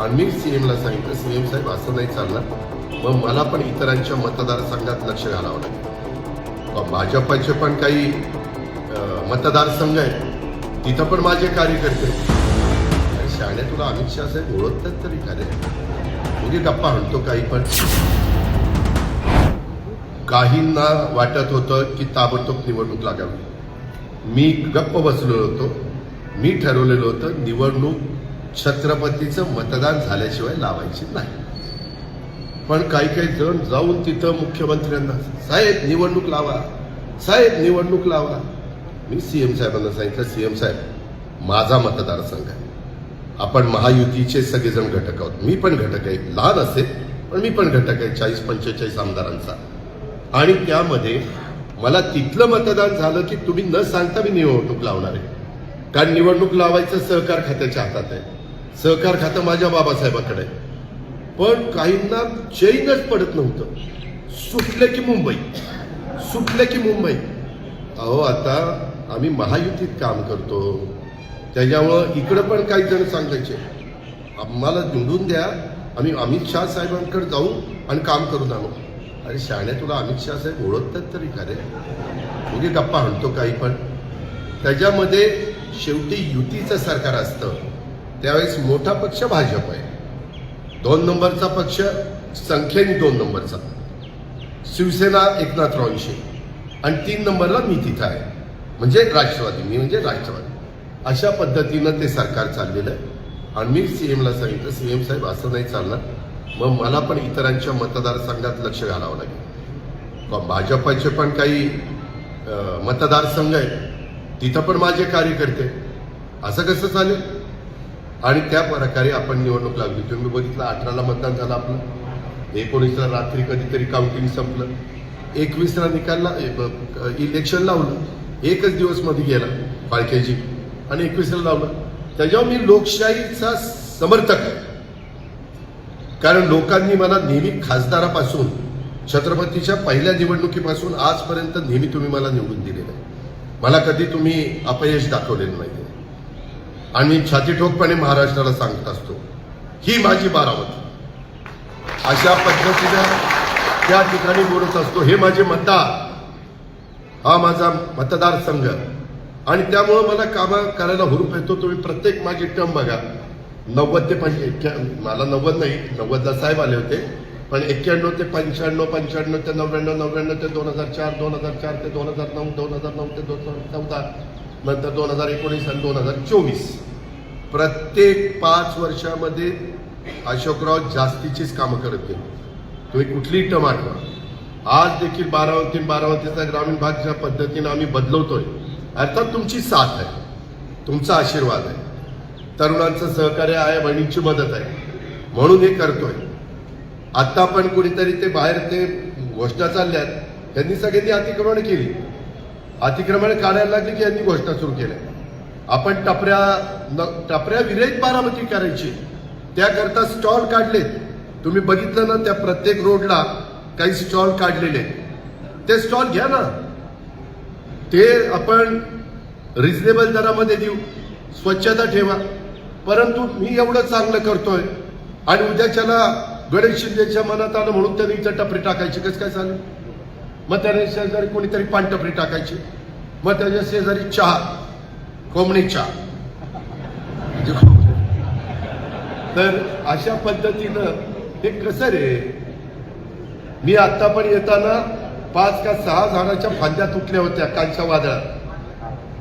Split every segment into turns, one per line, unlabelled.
आणि मी सी एमला सांगितलं C M साहेब असं नाही चालणार. मग मला पण इतरांच्या मतदारसंघात लक्ष घालावं लागेल. भाजपाचे पण काही मतदारसंघ आहेत. तिथं पण माझे कार्यकर्ते. शाळे शाळेत तुला अमित शहा साहेब ओळखतात तरी का म्हणजे गप्पा म्हणतो काही पण. काहींना वाटत होतं की ताबडतोब निवडणूक लागावी. मी गप्प बसलेलो होतो. मी ठरवलेलं होतं निवडणूक छत्रपतीचं मतदान झाल्याशिवाय लावायची नाही. पण काही काही जण जाऊन तिथं मुख्यमंत्र्यांना साहेब निवडणूक लावा. साहेब निवडणूक लावा. मी सीएम साहेबांना सांगितलं सीएम साहेब माझा मतदारसंघ आहे. आपण महायुतीचे सगळेजण घटक आहोत. मी पण घटक आहे. लहान असेल पण मी पण घटक आहे. चाळीस पंचेचाळीस आमदारांचा. आणि त्यामध्ये मला तिथलं मतदान झालं की तुम्ही न सांगता मी निवडणूक लावणार आहे. कारण निवडणूक लावायचं सहकार खात्याच्या हातात आहे. सहकार खातं माझ्या बाबासाहेबाकडे पण काहींना चैनच पडत नव्हतं. सुटले की मुंबई. सुटले की मुंबई. अहो आता आम्ही महायुतीत काम करतो. त्याच्यामुळं इकडं पण काही जण सांगायचे आम्हाला निवडून द्या. आम्ही अमित शहा साहेबांकडे जाऊ आणि काम करून आणू. अरे शाळेत तुला अमित शहा साहेब ओळखतात तरी का रे? म्हणजे गप्पा म्हणतो काही पण. त्याच्यामध्ये शेवटी युतीचं सरकार असतं. त्यावेळेस मोठा पक्ष भाजप आहे. दोन नंबरचा पक्ष संख्येने दोन नंबरचा. शिवसेना एकनाथरावांशी. आणि तीन नंबरला मी तिथं आहे. म्हणजे राष्ट्रवादी मी म्हणजे राष्ट्रवादी. अशा पद्धतीनं ते सरकार चाललेलं आहे. आणि मी सी एमला सांगितलं सी एम साहेब असं नाही चालणार. मग मला पण इतरांच्या मतदारसंघात लक्ष घालावं लागेल. भाजपाचे पण काही मतदारसंघ आहेत. तिथं पण माझे कार्यकर्ते. असं कसं चालेल? आणि त्या प्रकारे आपण निवडणूक लागली. तुम्ही बघितलं अठराला मतदान झालं आपलं. एकोणीसला रात्री कधीतरी काउंटिंग संपलं. एकवीसला निकालला इलेक्शन लावलं. एकच दिवसमध्ये गेला फाळक्याची आणि एकवीसला लावलं. त्याच्यावर मी लोकशाहीचा समर्थक आहे. कारण लोकांनी मला नेहमी खासदारापासून छत्रपतीच्या पहिल्या निवडणुकीपासून आजपर्यंत नेहमी तुम्ही मला निवडून दिलेलं आहे. मला कधी तुम्ही अपयश दाखवलेलं नाही आणि मी छाती ठोकपणे महाराष्ट्राला सांगत असतो. ही माझी बारावत अशा पद्धतीनं त्या ठिकाणी बोलत असतो. हे माझे मतदार. हा माझा मतदारसंघ. आणि त्यामुळं मला कामं करायला हुरूप येतो. तुम्ही प्रत्येक माझी टर्म बघा. नव्वद ते पंच मला नव्वद नाही. नव्वदला साहेब आले होते. पण एक्क्याण्णव ते पंच्याण्णव पंच्याण्णव ते नव्याण्णव नव्याण्णव ते दोन हजार चार दोन हजार चार ते दोन हजार नऊ दोन हजार नऊ ते दोन हजार चौदा. नंतर दोन हजार एकोणीस आणि दोन हजार चोवीस. प्रत्येक पाच वर्षामध्ये अशोकराव जास्तीचीच कामं करत गेले. तुम्ही कुठलीही टम आठवा आज देखील बारावती बारावंतीचा ग्रामीण भाग ज्या पद्धतीनं आम्ही बदलवतोय अर्थात तुमची साथ आहे तुमचा आशीर्वाद आहे. तरुणांचं सहकार्य आहे बहिणींची मदत आहे. म्हणून हे करतोय. आत्ता पण कुणीतरी ते बाहेर ते घोषणा चालल्यात त्यांनी सगळ्यांनी अतिक्रमण केली. अतिक्रमण काढायला लागली की यांनी घोषणा सुरू केल्या. आपण टपऱ्या न- टपऱ्या विरहित बारामती करायची. त्याकरता स्टॉल काढलेत तुम्ही बघितलं ना त्या प्रत्येक रोडला काही स्टॉल काढलेले. ते स्टॉल घ्या ना. ते आपण रिजनेबल दरामध्ये देऊ. स्वच्छता ठेवा. परंतु मी एवढं चांगलं करतोय. आणि उद्याच्याला गणेश शिंदेच्या मनात आलं म्हणून त्यांनी इथं टपरी टाकायची. कसं काय चालेल? मग त्याने शेजारी कोणीतरी पानटपरी टाकायची. मग त्याच्या शेजारी चहा कोंबडी चहा. म्हणजे तर अशा पद्धतीनं हे कसं रे? मी आता पण येताना पाच का सहा झाडाच्या फांद्या तुटल्या होत्या कालच्या वादळात.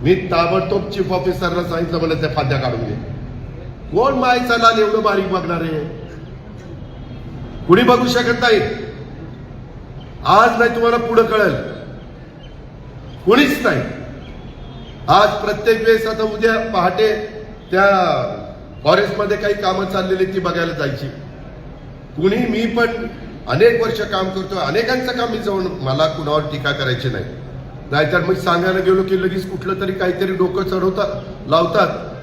मी ताबडतोब चीफ ऑफिसरला सांगितलं मला त्या फांद्या काढून घे कोण मायचा लाल एवढं बारीक बघणार? आहे कुणी बघू शकत नाही? आज नाही तुम्हाला पुढं कळेल. कोणीच नाही. आज प्रत्येक वेळेस आता उद्या पहाटे त्या फॉरेस्टमध्ये काही कामं चाललेली ती बघायला जायची. कुणी मी पण अनेक वर्ष काम करतोय. अनेकांचं काम मी जाऊन मला कुणावर टीका करायची नाही. नाहीतर मग सांगायला गेलो की लगेच कुठलं तरी काहीतरी डोकं चढवतात लावतात.